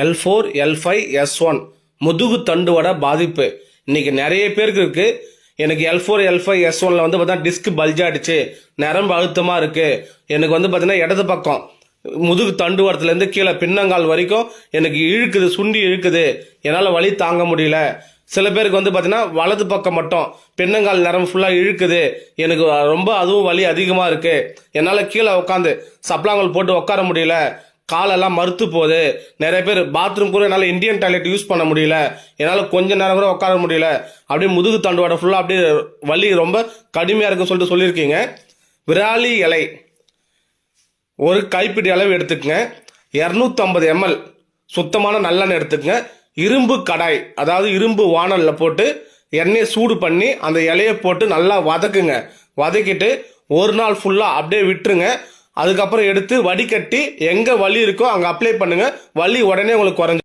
L four L five S one முதுகு தண்டுவட பாதிப்பு. இன்னைக்கு நிறைய பேருக்கு இருக்கு. எனக்கு L four L five S ஒன்ல வந்து பார்த்தா டிஸ்க் பல்ஜாடிச்சு நரம்பு அழுத்தமாக இருக்கு. எனக்கு வந்து பார்த்தீங்கன்னா இடது பக்கம் முதுகு தண்டுவடத்துலேருந்து கீழே பின்னங்கால் வரைக்கும் எனக்கு இழுக்குது சுண்டி இழுக்குது. என்னால் வலி தாங்க முடியல. சில பேருக்கு வந்து பார்த்தீங்கன்னா வலது பக்கம் மட்டும் பின்னங்கால் நரம்பு ஃபுல்லாக இழுக்குது. எனக்கு ரொம்ப அதுவும் வலி அதிகமாக இருக்குது என்னால் கீழே உட்காந்து சப்ளாங்கல் போட்டு உட்கார முடியல. காலெல்லாம் மறுத்து போகுது. நிறைய பேர் பாத்ரூம் கூட என்னால் இந்தியன் டாய்லெட் யூஸ் பண்ண முடியல. என்னால் கொஞ்ச நேரம் கூட உட்கார முடியல. அப்படியே முதுகு தண்டுவாடை ஃபுல்லாக அப்படியே வலி ரொம்ப கடுமையாக இருக்குன்னு சொல்லிட்டு சொல்லியிருக்கீங்க. விராலி இலை. ஒரு கைப்பிடி அளவு எடுத்துக்கங்க. இரநூத்தம்பது எம்எல் சுத்தமான நல்லெண்ணெய் எடுத்துக்கங்க. இரும்பு கடாய் அதாவது இரும்பு வானலில் போட்டு எண்ணெயை சூடு பண்ணி அந்த இலையை போட்டு நல்லா வதக்குங்க. வதக்கிட்டு ஒரு நாள் ஃபுல்லாக அப்படியே விட்டுருங்க. அதுக்கப்புறம் எடுத்து வடிகட்டி எங்கே வலி இருக்கோ அங்கே அப்ளை பண்ணுங்க. வலி உடனே உங்களுக்கு குறைஞ்சி